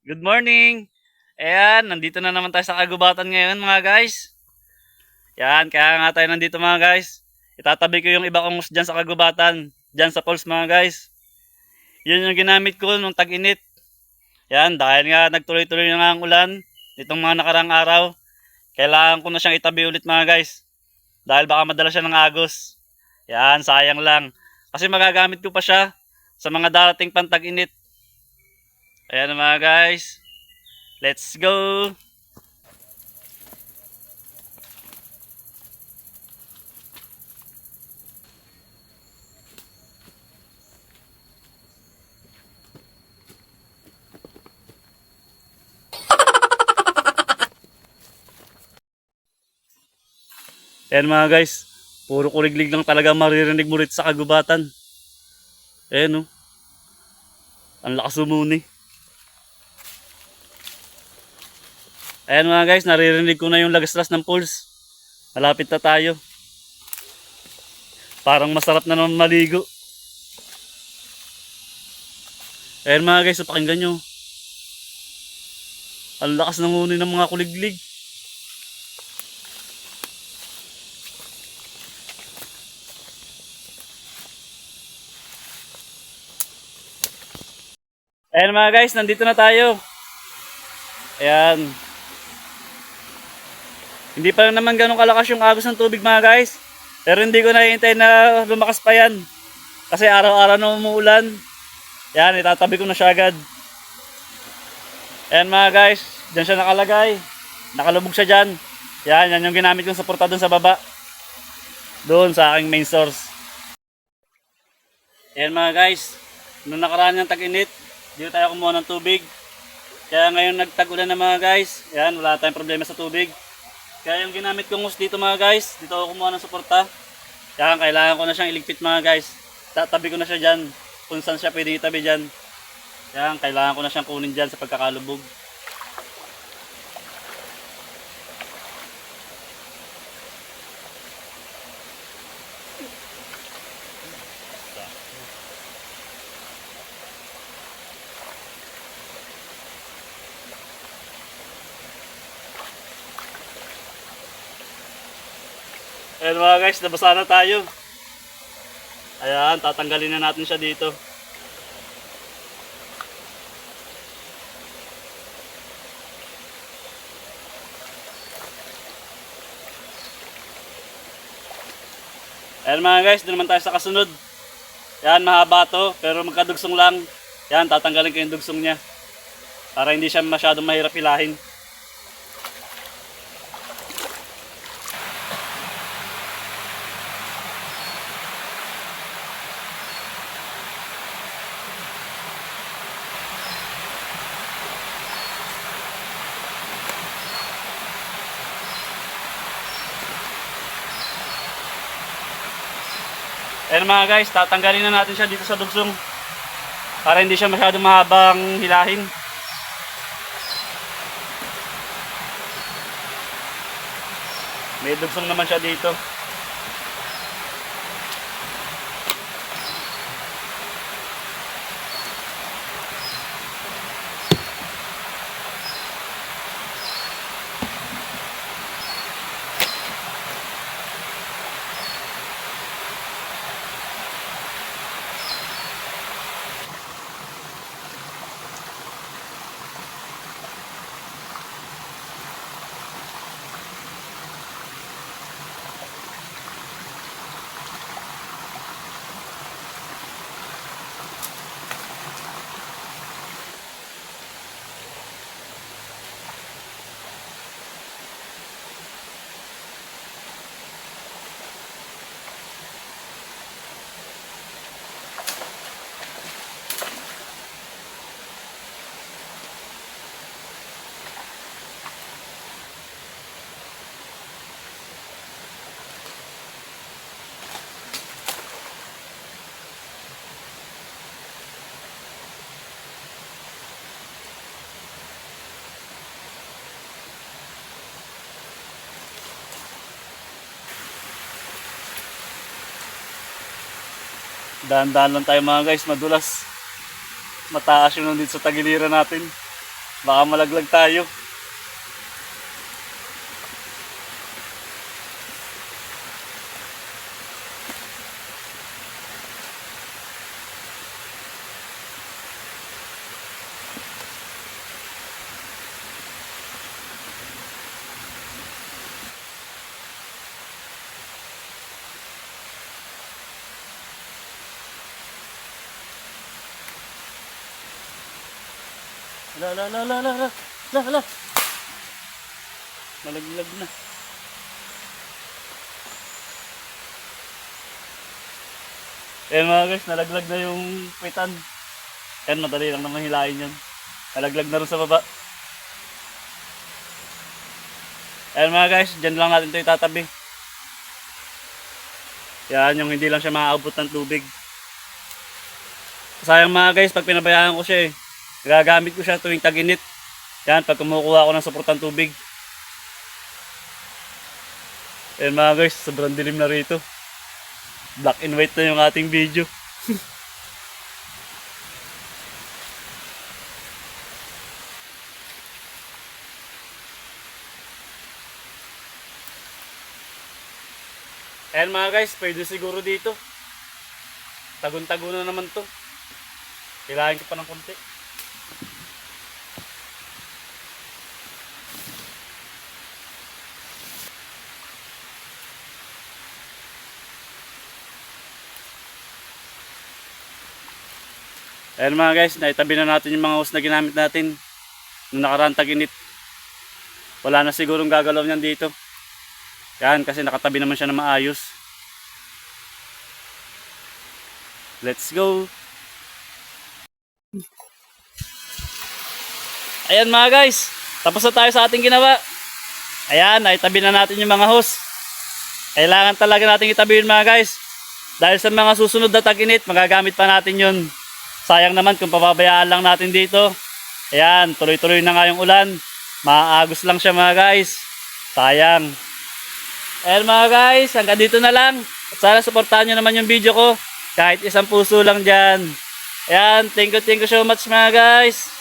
Good morning! Ayan, nandito na naman tayo sa kagubatan ngayon mga guys. Yan, kaya nga tayo nandito mga guys. Itatabi ko yung iba kong dyan sa kagubatan. Dyan sa poles mga guys. Yun yung ginamit ko nung tag-init. Yan, dahil nga nagtuloy-tuloy na nga ang ulan. Itong mga nakarang araw. Kailangan ko na siyang itabi ulit mga guys. Dahil baka madala siya ng agos. Yan, sayang lang. Kasi magagamit ko pa siya sa mga darating pantag-init. Ayan mga guys. Let's go! Ayan mga guys. Puro kuliglig lang talaga maririnig mo rito sa kagubatan. Ayan oh. Ang lakas umuni. Ayan mga guys, naririnig ko na yung lagaslas ng pulse. Malapit na tayo. Parang masarap na naman maligo. Ayan mga guys, so pakinggan nyo. Ang lakas ng huni ng mga kuliglig. Ayan mga guys, nandito na tayo. Ayan. Hindi pa naman ganun kalakas yung agos ng tubig mga guys. Pero hindi ko nahihintay na lumakas pa yan. Kasi araw-araw na umuulan. Yan, itatabi ko na siya agad. Ayan mga guys, dyan siya nakalagay. Nakalubog siya dyan. Yan, yan yung ginamit kong suporta doon sa baba. Doon sa aking main source. Ayan mga guys, nung nakaraan ng tag-init, dito tayo kumuha ng tubig. Kaya ngayon nagtag-ulan na mga guys. Yan, wala tayong problema sa tubig. Kaya yung ginamit kong hose dito mga guys, dito ako kumuha ng suporta. Kaya kailangan ko na siyang iligpit mga guys. Tatabi ko na siya dyan. Kung saan siya pwede itabi dyan. Kaya kailangan ko na siyang kunin dyan sa pagkakalubog. Ayan mga guys, nabasa na tayo. Ayan, tatanggalin na natin siya dito. Ayan mga guys, doon naman tayo sa kasunod. Yan, mahaba to, pero magkadugsong lang. Yan, tatanggalin ko yung dugsong niya. Para hindi siya masyadong mahirap hilahin. Ayan mga guys, tatanggalin na natin siya dito sa dugsong para hindi siya masyadong mahabang hilahin. May dugsong naman siya dito. Dahan-dahan lang tayo mga guys, madulas. Mataas yung dito sa tagiliran natin. Baka malaglag tayo. Ala, ala, ala, ala, ala, ala, ala. Malaglag na. Ayan mga guys, nalaglag na yung kwitan. Ayan, madali lang naman hilain yan. Nalaglag na rin sa baba. Ayan mga guys, dyan lang natin ito itatabi. Yan, yung hindi lang siya maaabot ng tubig. Sayang mga guys, pag pinabayaan ko siya eh. Gagamit ko siya tuwing tag-init. Yan, pag kumukuha ako ng suportang tubig. Ayan mga guys, sobrang dilim na rito. Black and white na yung ating video. Ayan mga guys, pwede siguro dito. Tagun-tago na naman to. Kailangan ko pa ng konti. Ayan mga guys, naitabi na natin yung mga hose na ginamit natin nung nakaraan tag-init. Wala na sigurong gagalaw niyan dito. Yan, kasi nakatabi naman siya na maayos. Let's go! Ayan mga guys, tapos na tayo sa ating ginawa. Ayan, naitabi na natin yung mga hose. Kailangan talaga natin itabi yun mga guys. Dahil sa mga susunod na tag-init, magagamit pa natin yun. Sayang naman kung papabayaan lang natin dito. Ayan, tuloy-tuloy na nga yung ulan. Maagos lang siya mga guys. Sayang. Ayan mga guys, hanggang dito na lang. At sana supportahan nyo naman yung video ko. Kahit isang puso lang dyan. Ayan, thank you, thank you so much mga guys.